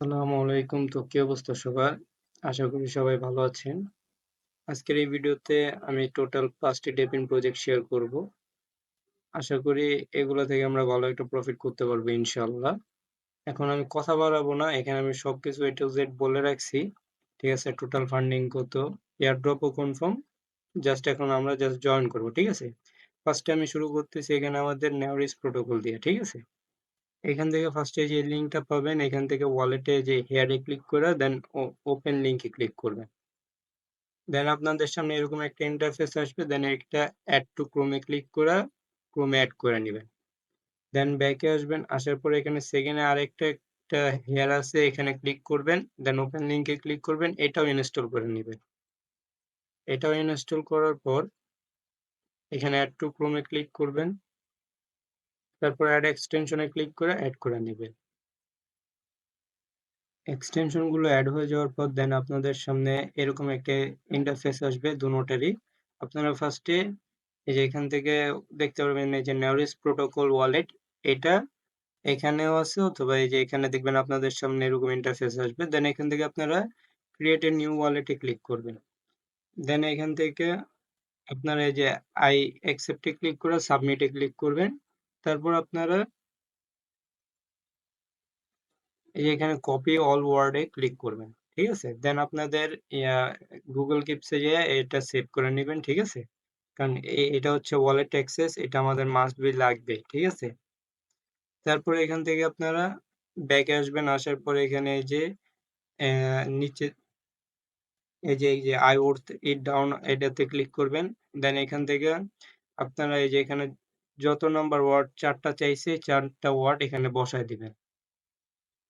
আসসালামু আলাইকুম। তো কি অবস্থা সবার? আশা করি সবাই ভালো আছেন। আজকের এই ভিডিওতে আমি টোটাল পাঁচটি ডেপিন প্রজেক্ট শেয়ার করব। আশা করি এগুলো থেকে আমরা ভালো একটা প্রফিট করতে পারব ইনশাল্লাহ এখন আমি কথা বাড়াবো না, এখানে আমি সবকিছু এ টু জেড বলে রাখছি। ঠিক আছে? টোটাল ফান্ডিং কত? এয়ারড্রপও কনফার্ম জাস্ট এখন আমরা জাস্ট জয়েন করব, ঠিক আছে? ফার্স্টে আমি শুরু করতেছি এখানে আমাদের নেওরিস প্রোটোকল দিয়ে, ঠিক আছে? এখান থেকে ফার্স্টে যে লিঙ্কটা পাবেন, এখান থেকে ওয়ালেটে যে হেয়ারে ক্লিক করে দেন ওপেন লিঙ্কে ক্লিক করবেন দেন আপনাদের সামনে এরকম একটা ইন্টারফেস আসবে দেন একটা অ্যাড টু ক্রোমে ক্লিক করে ক্রোমে অ্যাড করে নেবেন। দেন ব্যাকে আসবেন, আসার পরে এখানে সেকেন্ডে আরেকটা একটা হেয়ার আছে, এখানে ক্লিক করবেন দেন ওপেন লিঙ্কে ক্লিক করবেন, এটাও ইনস্টল করে নেবেন। এটাও ইনস্টল করার পর এখানে অ্যাড টু ক্রোমে ক্লিক করবেন। তারপর অ্যাড এক্সটেনশনে ক্লিক করে অ্যাড করে নেবেন। এক্সটেনশনগুলো অ্যাড হয়ে যাওয়ার পর দেন আপনাদের সামনে এরকম একটা ইন্টারফেস আসবে দুটোটারই আপনারা ফার্স্টে এই যে এখান থেকে দেখতে পারবেন এই যে নেওরিস প্রোটোকল ওয়ালেট এটা এখানেও আছে অথবা এই যে এখানে দেখবেন আপনাদের সামনে এরকম ইন্টারফেস আসবে। দেন এখান থেকে আপনারা ক্রিয়েট এ নিউ ওয়ালেটে ক্লিক করবেন। দেন এখান থেকে আপনারা এই যে আই অ্যাকসেপ্টে ক্লিক করে সাবমিটে ক্লিক করবেন। তারপর আপনারা এই এখানে কপি অল ওয়ার্ডে ক্লিক করবেন, ঠিক আছে? দেন আপনাদের গুগল কিপসে যেয়ে এটা সেভ করে নেবেন, ঠিক আছে? কারণ এটা হচ্ছে ওয়ালেট অ্যাক্সেস এটা আমাদের মাস্ট বি লাগবে, ঠিক আছে? তারপরে এখান থেকে আপনারা ব্যাকে আসবেন, আসার পরে এখানে এই যে নিচে, এই যে এই যে আই ওর্থ ইট ডাউন এটাতে ক্লিক করবেন। দেন এখান থেকে আপনারা এই যে এখানে যত নাম্বার ওয়ার্ড চারটা চাইছে, চারটা ওয়ার্ড এখানে বসায় দিবেন।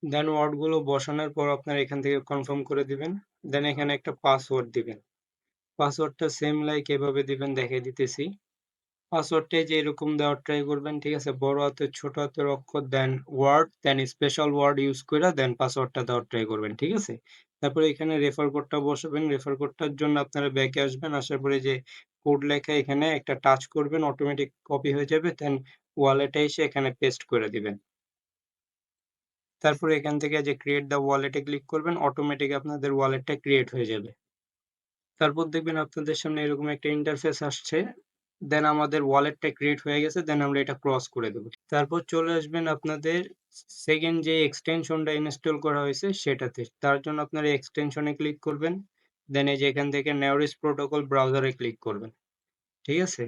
দেন ওয়ার্ডগুলো বসানোর পর আপনার এখান থেকে কনফার্ম করে দিবেন। দেন এখানে একটা পাসওয়ার্ড দিবেন। পাসওয়ার্ডটা সেম লাইক এভাবে দিবেন দেখে দিতেছি। পাসওয়ার্ডটা যে এরকম দেওয়ার ট্রাই করবেন, ঠিক আছে? বড় হাতের ছোট হাতের অক্ষর then word then special word use করে দেন পাসওয়ার্ডটা দেওয়ার ট্রাই করবেন, ঠিক আছে? তারপরে এখানে রেফার কোডটা বসাবেন। রেফার কোডটার জন্য আপনারা ব্যাকে আসবেন। আসার পরে যে কোড লেখা এখানে একটা টাচ করবেন অটোমেটিক কপি হয়ে যাবে। দেন ওয়ালেটে এসে এখানে পেস্ট করে দিবেন। তারপরে এখান থেকে যে ক্রিয়েট দ্য ওয়ালেটে ক্লিক করবেন অটোমেটিক আপনাদের ওয়ালেটটা ক্রিয়েট হয়ে যাবে। তারপর দেখবেন আপনাদের সামনে এরকম একটা ইন্টারফেস আসছে। দেন আমাদের ওয়ালেটটা ক্রিয়েট হয়ে গেছে দেন আমরা এটা ক্রস করে দেবো। তারপর চলে আসবেন আপনাদের সেকেন্ড যে এক্সটেনশনটা ইনস্টল করা হয়েছে, সেটাতে। তার জন্য আপনারা এক্সটেনশনে ক্লিক করবেন দেন এই যে এখান থেকে নেওরিস প্রোটোকল ব্রাউজারে ক্লিক করবেন। ঠিক আছে?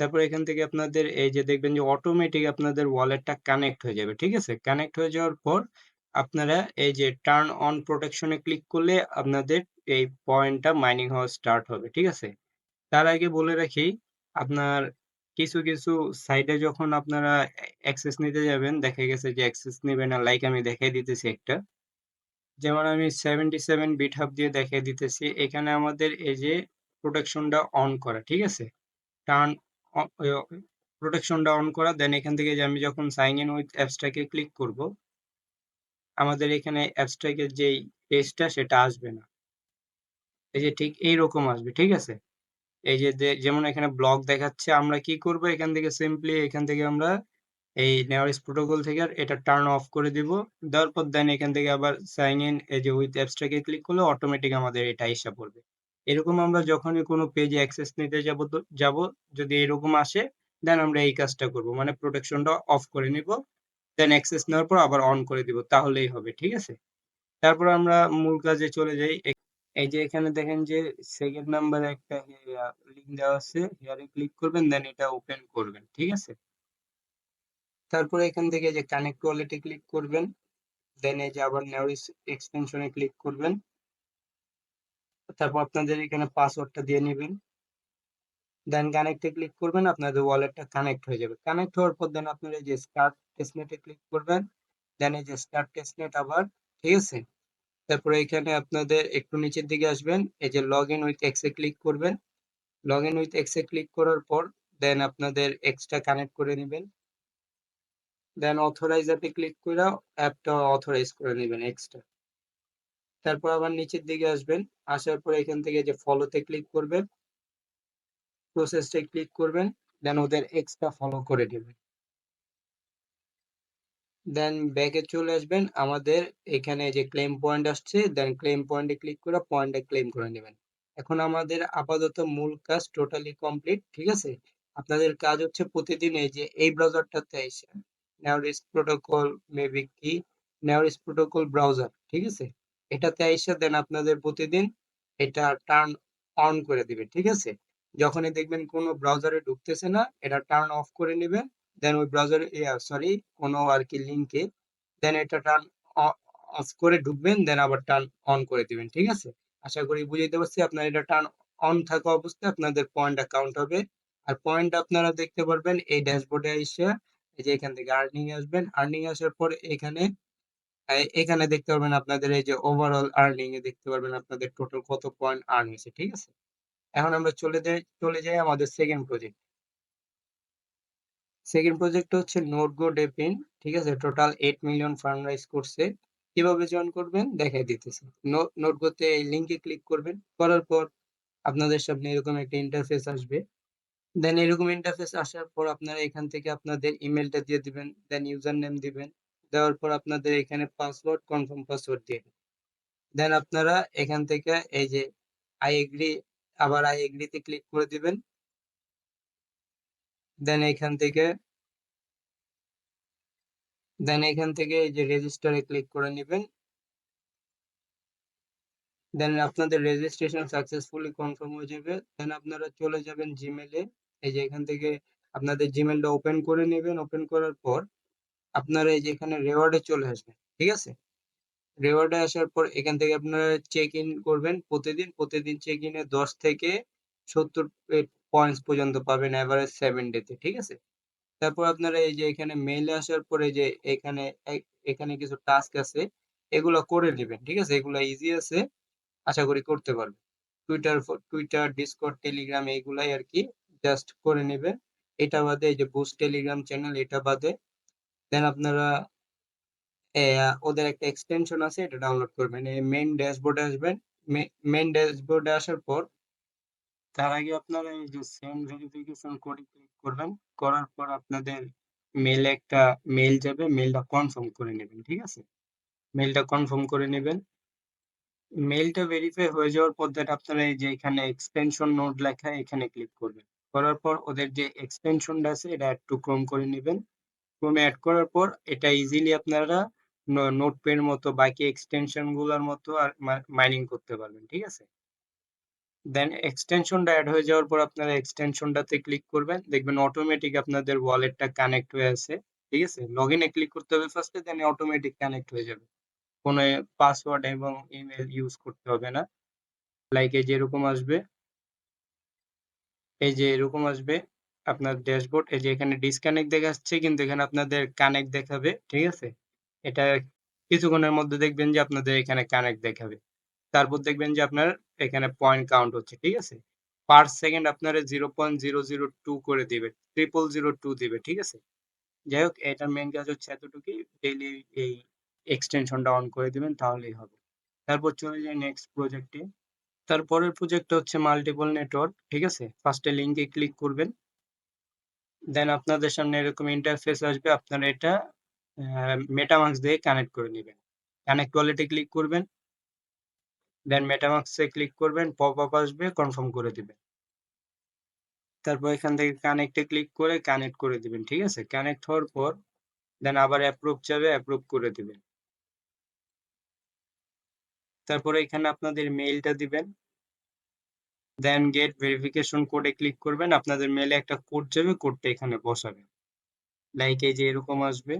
তারপর এখান থেকে আপনাদের এই যে দেখবেন যে অটোমেটিক আপনাদের ওয়ালেটটা কানেক্ট হয়ে যাবে, ঠিক আছে? কানেক্ট হয়ে যাওয়ার পর আপনারা এই যে টার্ন অন প্রোটেকশনে ক্লিক করলে আপনাদের এই পয়েন্টটা মাইনিং হওয়া স্টার্ট হবে, ঠিক আছে? তার আগে বলে রাখি আপনার কিছু কিছু সাইটে যখন আপনারা অ্যাক্সেস নিতে যাবেন, দেখা গেছে যে অ্যাক্সেস নেবে না লাইক আমি দেখাই দিতেছি একটা। যেমন আমি সেভেন্টি সেভেন বিট হাব দিয়ে দেখাই দিতেছি, এখানে আমাদের এই যে প্রোটেকশনটা অন করা, ঠিক আছে? টার্ন প্রোটেকশনটা অন করা দেন এখান থেকে যে আমি যখন সাইন ইন উইথ অ্যাপসটাকে ক্লিক করব, আমাদের এখানে অ্যাপসটাকে যেই পেজটা সেটা আসবে না। এই যে ঠিক এইরকম আসবে, ঠিক আছে? এই যে যেমন এখানে ব্লক দেখাচ্ছে, আমরা কি করব? এখান থেকে সিম্পলি এখান থেকে আমরা এই নেওয়ারিস প্রোটোকল থেকে এটা টার্ন অফ করে দিব। দেওয়ার পর দেন এখান থেকে আবার সাইন ইন এই যে উইথ অ্যাপসটাকে ক্লিক করলে অটোমেটিক আমাদের এটা এসে পড়বে। এরকম আমরা যখনই কোনো পেজে অ্যাক্সেস নিতে যাব যাব, যদি এরকম আসে দেন আমরা এই কাজটা করব। মানে প্রোটেকশনটা অফ করে নিব দেন অ্যাক্সেস নেওয়ার পর আবার অন করে দিব, তাহলেই হবে, ঠিক আছে? তারপর আমরা মূল কাজে চলে যাই। এই যে এখানে দেখেন যে সেকেন্ড নাম্বারে একটা লিঙ্ক দেওয়া আছে হেয়ারে ক্লিক করবেন দেন এটা ওপেন করবেন, ঠিক আছে? তারপরে এখান থেকে যে কানেক্ট ওয়ালেটে ক্লিক করবেন দেন এই যে আবার নেওরিস এক্সটেনশনে ক্লিক করবেন, তারপর আপনাদের এখানে পাসওয়ার্ডটা দিয়ে নেবেন দেন কানেক্টে ক্লিক করবেন, আপনাদের ওয়ালেটটা কানেক্ট হয়ে যাবে। কানেক্ট হওয়ার পর দেন আপনারা এই যে স্টার্ট টেস্টনেটে ক্লিক করবেন দেন এই যে স্টার্ট টেস্টনেট আবার, ঠিক আছে? তারপরে এখানে আপনাদের একটু নিচের দিকে আসবেন, এই যে লগ ইন উইথ এক্সে ক্লিক করবেন। লগ ইন উইথ এক্সে ক্লিক করার পর দেন আপনাদের এক্সটা কানেক্ট করে নেবেন। দেন অথরাইজ অ্যাপে ক্লিক করে অ্যাপটা অথরাইজ করে নেবেন এক্সটা তারপর আবার নিচের দিকে আসবেন, আসার পর এখান থেকে যে ফলোতে ক্লিক করবেন প্রসেসটা ক্লিক করবেন দেন ওদের এক্সটা ফলো করে নেবেন। দেন ব্যাকে চলে আসবেন, আমাদের এখানে যে ক্লেম পয়েন্ট আসছে দেন ক্লেম পয়েন্টে ক্লিক করে পয়েন্টে ক্লেম করে নেবেন। এখন আমাদের আপাতত মূল কাজ টোটালি কমপ্লিট ঠিক আছে? আপনাদের কাজ হচ্ছে প্রতিদিন এই যে, এই ব্রাউজারটাতে এসে নেওরিস প্রোটোকল মেবি কি? নেওরিস প্রোটোকল ব্রাউজার ঠিক আছে? এটাতে এসে দেন আপনাদের প্রতিদিন এটা টার্ন অন করে দিবেন ঠিক আছে? যখনই দেখবেন কোনো ব্রাউজারে ঢুকতেছে না, এটা টার্ন অফ করে নেবেন। দেন ওই ব্রাউজার সরি কোনো আর কি লিঙ্কে দেন এটা টার্ন অফ করে ঢুকবেন দেন আবার টার্ন অন করে দিবেন, ঠিক আছে? আশা করি বুঝাইতে পারছি, আপনার এটা টার্ন অন থাকা অবস্থায় আপনাদের পয়েন্ট অ্যাকাউন্ট হবে। আর পয়েন্ট আপনারা দেখতে পারবেন, এই ড্যাশবোর্ডে এসে যে এখান থেকে আর্নিং আসবেন আর্নিং আসার পর এখানে এখানে দেখতে পারবেন আপনাদের এই যে ওভারঅল আর্নিং এ দেখতে পারবেন আপনাদের টোটাল কত পয়েন্ট আর্ন হয়েছে, ঠিক আছে? এখন আমরা চলে যাই চলে যাই আমাদের সেকেন্ড প্রজেক্ট সেকেন্ড প্রজেক্ট হচ্ছে নোট নোটগো ডেপিন ঠিক আছে? Total eight million fund raise করছে। কীভাবে জয়েন করবেন? দেখাই দিতেছি। নোটগোতে এই লিঙ্কে ক্লিক করবেন। করার পর আপনাদের সামনে এরকম একটা ইন্টারফেস আসবে। দেন এরকম ইন্টারফেস আসার পর আপনারা এখান থেকে আপনাদের ইমেলটা দিয়ে দিবেন দেন ইউজার নেম দিবেন। দেওয়ার পর আপনাদের এখানে পাসওয়ার্ড কনফার্ম পাসওয়ার্ড দিয়ে দেন আপনারা এখান থেকে এই যে আই এগ্রি আবার আই এগ্রিতে ক্লিক করে দিবেন। দেন এখান থেকে দেন এখান থেকে এই যে রেজিস্টারে ক্লিক করে নেবেন। দেন আপনাদের রেজিস্ট্রেশন সাকসেসফুলি কনফার্ম হয়ে যাবে। দেন আপনারা চলে যাবেন জিমেলে এই যে এখান থেকে আপনাদের জিমেলটা ওপেন করে নেবেন। ওপেন করার পর আপনারা এই যে এখানে রেওয়ার্ডে চলে আসবেন। ঠিক আছে? রেওয়ার্ডে আসার পর এখান থেকে আপনারা চেক ইন করবেন প্রতিদিন। প্রতিদিন চেক ইনে দশ থেকে সত্তর পয়েন্টস পর্যন্ত পাবেন অ্যাভারেজ সেভেন ডেতে ঠিক আছে? তারপর আপনারা এই যে এখানে মেইলে আসার পরে যে এখানে এখানে কিছু টাস্ক আছে, এগুলো করে নেবেন, ঠিক আছে? এগুলো ইজি আছে, আশা করি করতে পারবেন। টুইটার টুইটার ডিসকর্ড টেলিগ্রাম এইগুলাই আর কি জাস্ট করে নেবেন। এটা বাদে এই যে বুস্ট টেলিগ্রাম চ্যানেল এটা বাদে দেন আপনারা ওদের একটা এক্সটেনশন আছে, এটা ডাউনলোড করবেন। এই মেইন ড্যাশবোর্ডে আসবেন। মেইন ড্যাশবোর্ডে আসার পর তার আগে আপনারা এই যে সেন্ড ভেরিফিকেশন কোডে ক্লিক করবেন, করার পর আপনাদের মেইলে একটা মেইল যাবে মেইলটা কনফার্ম করে নেবেন, ঠিক আছে? মেইলটা কনফার্ম করে নেবেন। মেইলটা ভেরিফাই হয়ে যাওয়ার পর দ্যাট আপনারা এই যে এখানে এক্সটেনশন নোট লেখা, এখানে ক্লিক করবেন। করার পর ওদের যে এক্সটেনশনটা আছে, এটা অ্যাড টু ক্রোম করে নেবেন। ক্রোমে অ্যাড করার পর এটা ইজিলি আপনারা নোটপ্যাড মতো, বাকি এক্সটেনশনগুলোর মতো আর মাইনিং করতে পারবেন, ঠিক আছে? দেন এক্সটেনশনটা অ্যাড হয়ে যাওয়ার পর আপনারা এক্সটেনশনটাতে ক্লিক করবেন। দেখবেন অটোমেটিক আপনাদের ওয়ালেটটা কানেক্ট হয়ে আছে। ঠিক আছে? লগ ইনে ক্লিক করতে হবে ফার্স্টে দেন অটোমেটিক কানেক্ট হয়ে যাবে। কোনো পাসওয়ার্ড এবং ইমেল ইউজ করতে হবে না। লাইক এই যে এরকম আসবে। এই যে এরকম আসবে। আপনার ড্যাশবোর্ড এই যে এখানে ডিসকানেক্ট দেখাচ্ছে, কিন্তু এখানে আপনাদের কানেক্ট দেখাবে। ঠিক আছে? এটা কিছুক্ষণের মধ্যে দেখবেন যে আপনাদের এখানে কানেক্ট দেখাবে। তারপর দেখবেন যে আপনার এখানে পয়েন্ট কাউন্ট হচ্ছে, ঠিক আছে? পার সেকেন্ড আপনার zero point zero zero two করে দিবে ট্রিপল জিরো টু দিবে, ঠিক আছে? যাই হোক এটার মেন কাজ হচ্ছে এতটুকুই ডেইলি এই এক্সটেনশনটা অন করে দিবেন, তাহলেই হবে। তারপর চলে যাই নেক্সট প্রজেক্টে তারপরের প্রজেক্টটা হচ্ছে মাল্টিপল নেটওয়ার্ক ঠিক আছে? ফার্স্টে লিঙ্কে ক্লিক করবেন। দেন আপনাদের সামনে এরকম ইন্টারফেস আসবে, আপনারা এটা মেটামাক্স দিয়ে কানেক্ট করে নেবেন। কানেক্ট ওয়ালেটে ক্লিক করবেন। দেন মেটামাক্সে ক্লিক করবেন পপ আপ আসবে কনফার্ম করে দিবেন। তারপর এখান থেকে কানেক্টে ক্লিক করে কানেক্ট করে দিবেন, ঠিক আছে? কানেক্ট হওয়ার পর দেন আবার অ্যাপ্রুভ যাবে অ্যাপ্রুভ করে দিবেন। তারপরে এখানে আপনাদের মেইলটা দিবেন। দেন গেট ভেরিফিকেশন কোডে ক্লিক করবেন। আপনাদের মেলে একটা কোড যাবে কোডটা এখানে বসাবেন লাইক এই যে এরকম আসবে।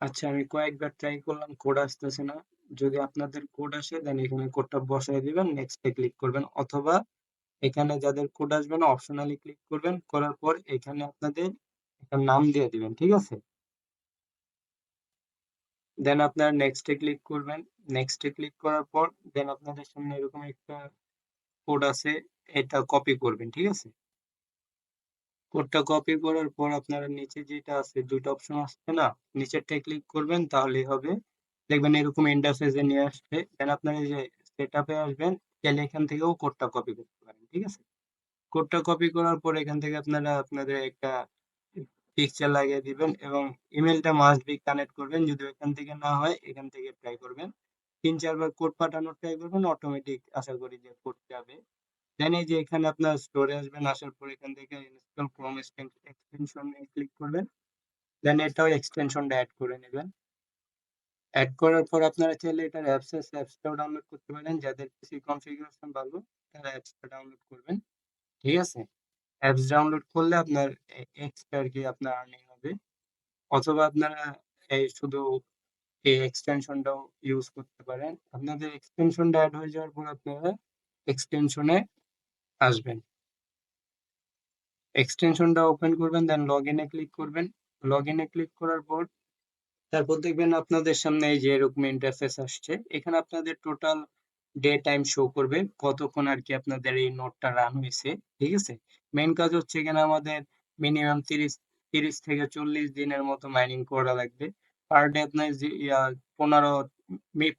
আচ্ছা আমি কয়েকবার ট্রাই করলাম কোড আসতেছে না। যদি আপনাদের কোড আসে দেন এখানে কোডটা বসাই দিবেন নেক্সটে ক্লিক করবেন। অথবা এখানে যাদের কোড আসবে না অপশনালি ক্লিক করবেন, করার পর এখানে আপনাদের একটা নাম দিয়ে দিবেন, ঠিক আছে? দেন আপনার নেক্সটে ক্লিক করবেন। নেক্সটে ক্লিক করার পর দেন আপনাদের সামনে এরকম একটা কোড আছে এটা কপি করবেন, ঠিক আছে? কোডটা কপি করার পর আপনারা নিচে যেটা আছে দুটো অপশন আসছে না, নিচেরটায় ক্লিক করবেন, তাহলেই হবে। দেখবেন এরকম ইন্টারফেসে নিয়ে আসবে দেন আপনারা যে সেট আপে আসবেন, তাহলে এখান থেকেও কোডটা কপি করতে পারেন, ঠিক আছে? কোডটা কপি করার পর এখান থেকে আপনারা আপনাদের একটা পিকচার লাগিয়ে দিবেন এবং ইমেলটা মাস্ট বি কানেক্ট করবেন। যদি এখান থেকে না হয়, এখান থেকে ট্রাই করবেন। তিন, চারবার কোড পাঠানোর ট্রাই করবেন অটোমেটিক আশা করি যে কোড যাবে। দেন এই যে এখানে আপনার স্টোরে আসবেন, আসার পর এখান থেকে ইনস্টল ক্রোম এক্সটেনশন ক্লিক করবেন। দেন এটাও এক্সটেনশনটা অ্যাড করে নেবেন। অ্যাড করার পর আপনারা চাইলে এটার অ্যাপসেস অ্যাপসটাও ডাউনলোড করতে পারেন। যাদের পিসি কনফিগারেশন ভালো, তারা অ্যাপসটা ডাউনলোড করবেন। ঠিক আছে? অ্যাপস ডাউনলোড করলে আপনার এক্সট্রা আর কি আপনার আর্নিং হবে। অথবা আপনারা এই শুধু এই এক্সটেনশনটাও ইউজ করতে পারেন। আপনাদের এক্সটেনশনটা অ্যাড হয়ে যাওয়ার পর আপনারা এক্সটেনশনে আসবেন এক্সটেনশনটা ওপেন করবেন দেন লগ ইনে ক্লিক করবেন। লগ ইনে ক্লিক করার পর, তারপর দেখবেন আপনাদের সামনে এই যে এরকম ইন্টারফেস আসছে। এখানে আপনাদের টোটাল ডে টাইম শো করবে, কতক্ষণ আর কি আপনাদের এই নোটটা রান হয়েছে, ঠিক আছে? মেইন কাজ হচ্ছে এখানে আমাদের মিনিমাম তিরিশ তিরিশ থেকে চল্লিশ দিনের মতো মাইনিং করা লাগবে। পার ডে আপনার পনেরো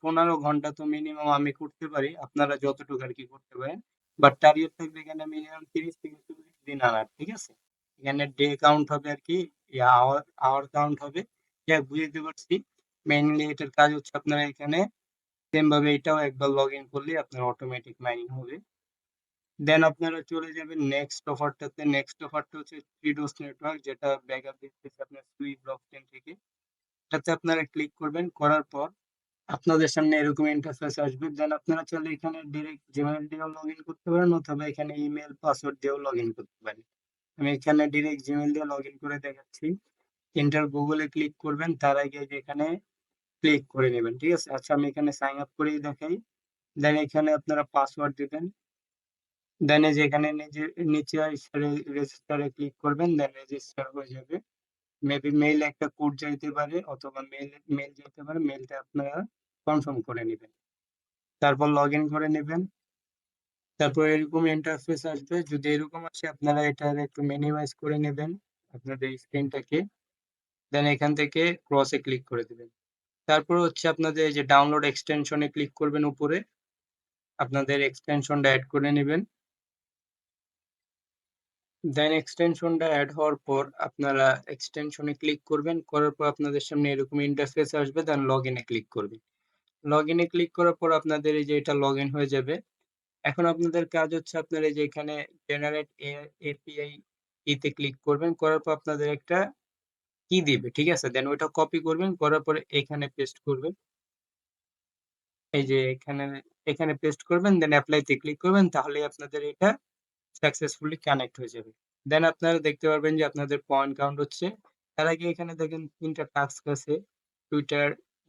পনেরো ঘণ্টা তো মিনিমাম আমি করতে পারি। আপনারা যতটুকু আর কি করতে পারেন বাট টার্গেট থাকবে এখানে মিনিমাম তিরিশ থেকে চল্লিশ দিন আনার ঠিক আছে? এখানে ডে কাউন্ট হবে আর কি আওয়ার আওয়ার কাউন্ট হবে। যাক বুঝতে পারছি মেইনলি এটার কাজ হচ্ছে আপনারা এখানে সেম ভাবে এটাও একবার লগ ইন করলে আপনার অটোমেটিক মাইনিং হবে। দেন আপনারা চলে যাবেন নেক্সট অফারটাতে নেক্সট অফারটা হচ্ছে ট্রিডোস নেটওয়ার্ক যেটা ব্যাকআপ দিতেছে আপনার সুই ব্লকচেন থেকে। এটাতে আপনারা ক্লিক করবেন, করার পর আপনাদের সামনে এরকম ইন্টারফেস আসবে দেন আপনারা চাইলে এখানে ডিরেক্ট জিমেল দিয়েও লগ ইন করতে পারেন, অথবা এখানে ইমেল পাসওয়ার্ড দিয়েও লগ ইন করতে পারেন। আমি এখানে ডিরেক্ট জিমেল দিয়ে লগ ইন করে দেখাচ্ছি। এন্টার গুগলে ক্লিক করবেন, তার আগে যেখানে ক্লিক করে নেবেন, ঠিক আছে? আচ্ছা আমি এখানে সাইন আপ করেই দেখাই। দেন এখানে আপনারা পাসওয়ার্ড দিবেন। দেন এই যে এখানে নিজে, নিচে রেজিস্টারে ক্লিক করবেন দেন রেজিস্টার হয়ে যাবে। মেবি মেইল একটা কোড যাইতে পারে, অথবা মেইল মেইল যেতে পারে মেইলটা আপনারা কনফার্ম করে নেবেন। তারপর লগ ইন করে নেবেন। তারপর এরকম ইন্টারফেস আসবে। যদি এরকম আসে, আপনারা এটার একটু মিনিমাইজ করে নেবেন আপনাদের স্ক্রিনটাকে দেন এখান থেকে ক্রসে ক্লিক করে দেবেন। তারপর হচ্ছে আপনাদের যে ডাউনলোড এক্সটেনশনে ক্লিক করবেন উপরে। আপনাদের এক্সটেনশনটা অ্যাড করে নেবেন। দেন এক্সটেনশনটা অ্যাড হওয়ার পর আপনারা এক্সটেনশনে ক্লিক করবেন। করার পর আপনাদের সামনে এরকম ইন্টারফেস আসবে। দেন লগ ইনে ক্লিক করবেন। লগ ইনে ক্লিক করার পর আপনাদের এই যে এটা লগ ইন হয়ে যাবে। এখন আপনাদের কাজ হচ্ছে আপনার এই যে এখানে জেনারেট এপিআই ইতে ক্লিক করবেন, করার পর আপনাদের একটা কি দিবে, ঠিক আছে? দেন ওইটা কপি করবেন, করার পরে এখানে পেস্ট করবেন। এই যে এখানে এখানে পেস্ট করবেন দেন অ্যাপ্লাইতে ক্লিক করবেন তাহলে আপনাদের এটা সাকসেসফুলি কানেক্ট হয়ে যাবে। দেন আপনারা দেখতে পারবেন যে আপনাদের পয়েন্ট কাউন্ট হচ্ছে। তার আগে এখানে দেখেন তিনটা টাস্ক আছে টুইটার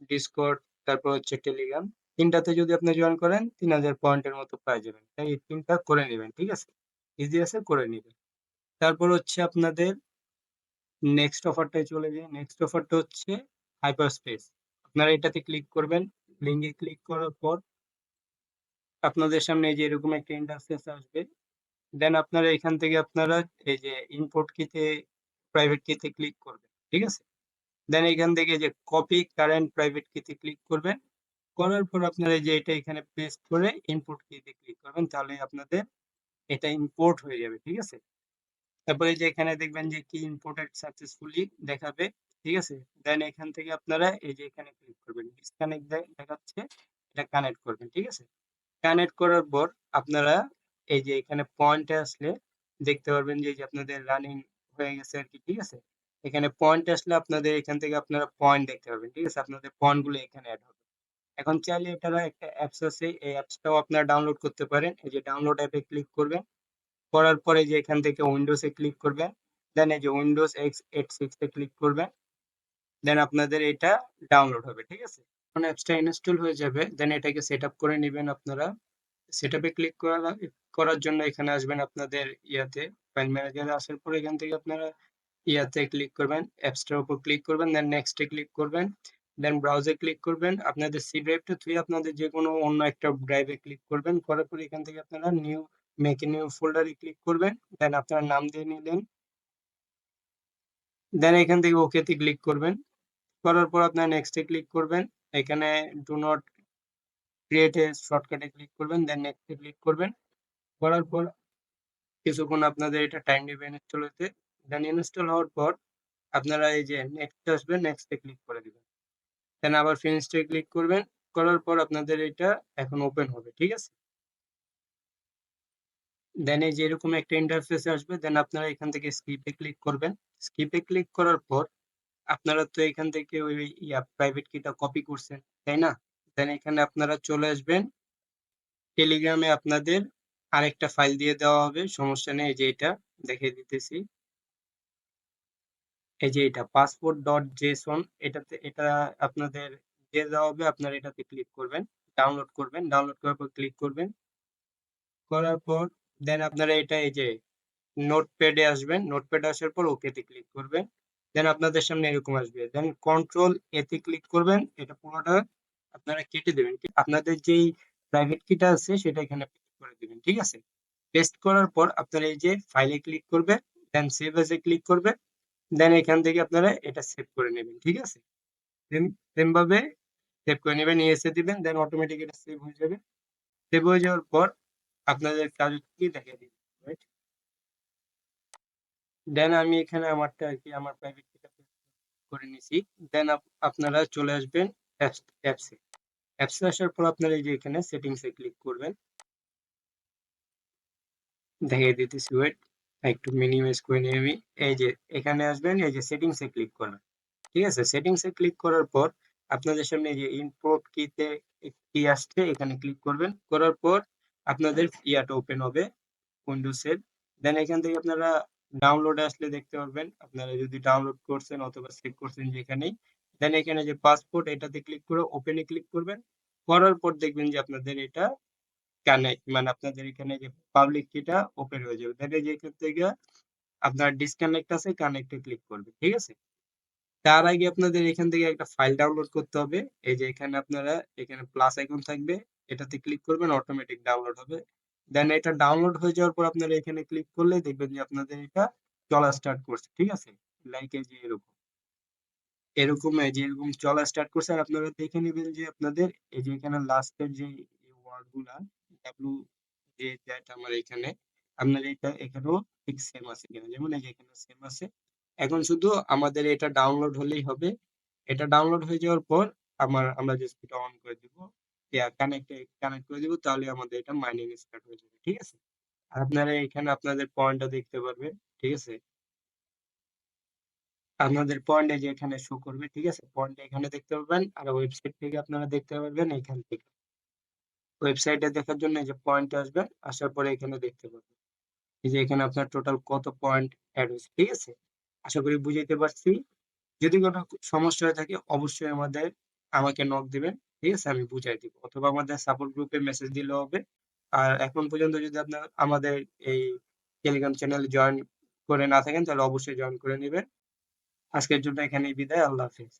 ডিসকর্ড তারপর হচ্ছে টেলিগ্রাম। তিনটাতে যদি আপনি জয়েন করেন, তিন হাজার পয়েন্টের মতো পেয়ে যাবেন তাই এই তিনটা করে নেবেন, ঠিক আছে? ইজি আছে, করে নেবেন। তারপর হচ্ছে আপনাদের নেক্সট অফারটায় চলে যাই। নেক্সট অফারটা হচ্ছে হাইপার স্পেস আপনারা এটাতে ক্লিক করবেন। লিঙ্কে ক্লিক করার পর আপনাদের সামনে এই যে এরকম একটা ইন্টারফেস আসবে। দেন আপনারা এখান থেকে আপনারা এই যে ইম্পোর্ট কিতে প্রাইভেট কিতে ক্লিক করবেন, ঠিক আছে? দেন এখান থেকে যে কপি কারেন্ট প্রাইভেট কিতে ক্লিক করবেন। করার পর আপনারা যে এটা এখানে পেস্ট করে ইম্পোর্ট কিতে ক্লিক করবেন, তাহলে আপনাদের এটা ইম্পোর্ট হয়ে যাবে, ঠিক আছে? তারপরে যে এখানে দেখবেন যে কি ইম্পোর্টেড সাকসেসফুলি দেখাবে, ঠিক আছে? দেন এখান থেকে আপনারা এই যে এখানে ক্লিক করবেন ডিসকানেক্ট দেখাচ্ছে, এটা কানেক্ট করবেন, ঠিক আছে? কানেক্ট করার পর আপনারা এই যে এখানে পয়েন্টে আসলে দেখতে পারবেন যে আপনাদের রানিং হয়ে গেছে আর কি, ঠিক আছে? এখানে পয়েন্ট আসলে আপনাদের এখান থেকে আপনারা পয়েন্ট দেখতে পাবেন ঠিক আছে? আপনাদের পয়েন্টগুলো এখানে অ্যাড হবে। এখন চাইলে এটার একটা অ্যাপস আছে, এই অ্যাপসটাও আপনারা ডাউনলোড করতে পারেন। এই যে ডাউনলোড অ্যাপে ক্লিক করবেন। করার পরে যে এখান থেকে উইন্ডোজে ক্লিক করবেন। দেন এই যে Windows X eight six click করবেন। দেন আপনাদের এটা ডাউনলোড হবে, ঠিক আছে? যখন অ্যাপসটা ইনস্টল হয়ে যাবে। দেন এটাকে সেট করে নেবেন আপনারা। সেট ক্লিক করার জন্য এখানে আসবেন আপনাদের ইয়াতে। ফাইল ম্যানেজারে আসার পর এখান থেকে আপনারা ইয়াতে ক্লিক করবেন অ্যাপসটার উপর ক্লিক করবেন দেন নেক্সটে ক্লিক করবেন দেন ব্রাউজে ক্লিক করবেন আপনাদের সি ড্রাইভটা থুয়ে আপনাদের যে কোনো অন্য একটা ড্রাইভে ক্লিক করবেন করার পর এখান থেকে আপনারা নিউ মেক নিউ ফোল্ডারে ক্লিক করবেন দেন আপনার নাম দিয়ে নিলেন দেন এখান থেকে ওকেতে ক্লিক করবেন করার পর আপনার নেক্সটে ক্লিক করবেন এখানে ডু নট ক্রিয়েট এ শর্টকাটে ক্লিক করবেন দেন নেক্সটে ক্লিক করবেন করার পর কিছুক্ষণ আপনাদের এটা টাইম নেবে হতে। দেন ইনস্টল হওয়ার পর আপনারা এই যে নেক্সট আসবে, নেক্সট ক্লিক করে দিবেন। দেন আবার ফিনিশ ক্লিক করবেন। করার পর আপনাদের এটা এখন ওপেন হবে। ঠিক আছে? দেন এই যে এরকম একটা ইন্টারফেস আসবে। দেন আপনারা এখান থেকে স্কিপ ক্লিক করবেন। স্কিপ ক্লিক করার পর আপনারা তো এখান থেকে ওই ইয়া প্রাইভেট কিটা কপি করছেন, তাই না? দেন এখানে আপনারা চলে আসবেন। টেলিগ্রামে আপনাদের আরেকটা ফাইল দিয়ে দেওয়া হবে। সমস্যা নেই। যে এটা দেখিয়ে দিতেছি। এই যে এটা passport.json এটাতে, এটা আপনাদের যে দেওয়া হবে। আপনারা এটাতে ক্লিক করবেন। ডাউনলোড করবেন। ডাউনলোড করার পর ক্লিক করবেন। করার পর দেন আপনারা এটা এই যে নোটপ্যাডে আসবেন। নোটপ্যাডে আসার পর ওকে তে ক্লিক করবেন। দেন আপনাদের সামনে এরকম আসবে। দেন কন্ট্রোল এ তে ক্লিক করবেন। এটা পুরোটা আপনারা কেটে দেবেন। আপনাদের যেই প্রাইভেট কিটা আছে, সেটা এখানে পেস্ট করে দিবেন। ঠিক আছে? পেস্ট করার পর আপনারা এই যে ফাইলে ক্লিক করবেন। দেন সেভ এ ক্লিক করবেন। দেন এখান থেকে আপনারা এটা সেভ করে নেবেন। ঠিক আছে? সেম ভাবে সেভ করে নেবেন। ইয়েস এ দিবেন। দেন অটোমেটিক এটা সেভ হয়ে যাবে। সেভ হয়ে যাওয়ার পর আপনাদের কাজ কি দেখিয়ে দিই। রাইট? দেন আমি এখানে আমারটা আর কি, আমার প্রাইভেট করে নিছি। দেন আপ, আপনারা চলে আসবেন অ্যাপস অ্যাপসে আসার পর আপনারা এই যে এখানে সেটিংস ক্লিক করবেন। দেখিয়ে দিতেছি ওয়েট। একটু মিনিমাইজ করে নিই আমি। এই যে এখানে আসবেন, এই যে সেটিংস এ ক্লিক করবেন। ঠিক আছে? সেটিংস এ ক্লিক করার পর আপনাদের সামনে যে ইম্পোর্ট কিতে কি আসছে এখানে ক্লিক করবেন। করার পর আপনাদের ইয়াটা ওপেন হবে উইন্ডোজ এর। দেন এখান থেকে আপনারা ডাউনলোড আসলে দেখতে পারবেন। আপনারা যদি ডাউনলোড করছেন অথবা সেভ করছেন যেখানেই। দেন এখানে যে পাসপোর্ট এটাতে ক্লিক করে ওপেন ক্লিক করবেন। করার পর দেখবেন যে আপনাদের এটা কানেক্ট মানে আপনাদের এখানে যে পাবলিক কিটা ওপেন হয়ে যাবে। এই যে এখান থেকে আপনার ডিসকানেক্ট আছে কানেক্ট ক্লিক করবে, ঠিক আছে? তার আগে আপনাদের এখান থেকে একটা ফাইল ডাউনলোড করতে হবে। এই যে এখানে আপনারা, এখানে প্লাস আইকন থাকবে। এটাতে ক্লিক করবেন অটোমেটিক ডাউনলোড হবে। দেন এটা ডাউনলোড হয়ে যাওয়ার পর আপনারা এখানে ক্লিক করলে দেখবেন যে আপনাদের এটা চলা স্টার্ট করছে। ঠিক আছে? লাইক এই যে এরকম। এরকম এই যে এরকম চলা স্টার্ট করছে আর আপনারা দেখে নেবেন যে আপনাদের এই যে এখানে লাস্টের যে ওয়ার্ড W যে দ্যাট আমার এখানে আপনার এটা এখানেও ঠিক সেম আছে কিনা। যেমন এই যে এখানে সেম আছে। এখন শুধু আমাদের এটা ডাউনলোড হলেই হবে। এটা ডাউনলোড হয়ে যাওয়ার পর আমার, আমরা অন করে দিব। কানেক্ট কানেক্ট করে দিব, তাহলে আমাদের এটা মাইনিং স্টার্ট হয়ে যাবে। ঠিক আছে? আর আপনারা এখানে আপনাদের পয়েন্টটা দেখতে পারবেন। ঠিক আছে? আপনাদের পয়েন্ট যে এখানে শো করবে। ঠিক আছে? পয়েন্ট এখানে দেখতে পারবেন। আর ওয়েবসাইট থেকে আপনারা দেখতে পারবেন, এখান থেকে। ওয়েবসাইটে দেখার জন্য এই যে পয়েন্ট আসবেন। আসার পরে এখানে দেখতে পারবেন। এই যে এখানে আপনার টোটাল কত পয়েন্ট অ্যাড হয়েছে। ঠিক আছে? আশা করি বুঝাইতে পারছি। যদি কোনো সমস্যা হয়ে থাকে, অবশ্যই আমাদের, আমাকে নক দিবেন। ঠিক আছে? আমি বুঝাই দিব। অথবা আমাদের সাপোর্ট গ্রুপে মেসেজ দিলেও হবে। আর এখন পর্যন্ত যদি আপনার, আমাদের এই টেলিগ্রাম চ্যানেল জয়েন করে না থাকেন, তাহলে অবশ্যই জয়েন করে নেবেন আজকের জন্য এখানেই বিদায়। আল্লাহ হাফেজ।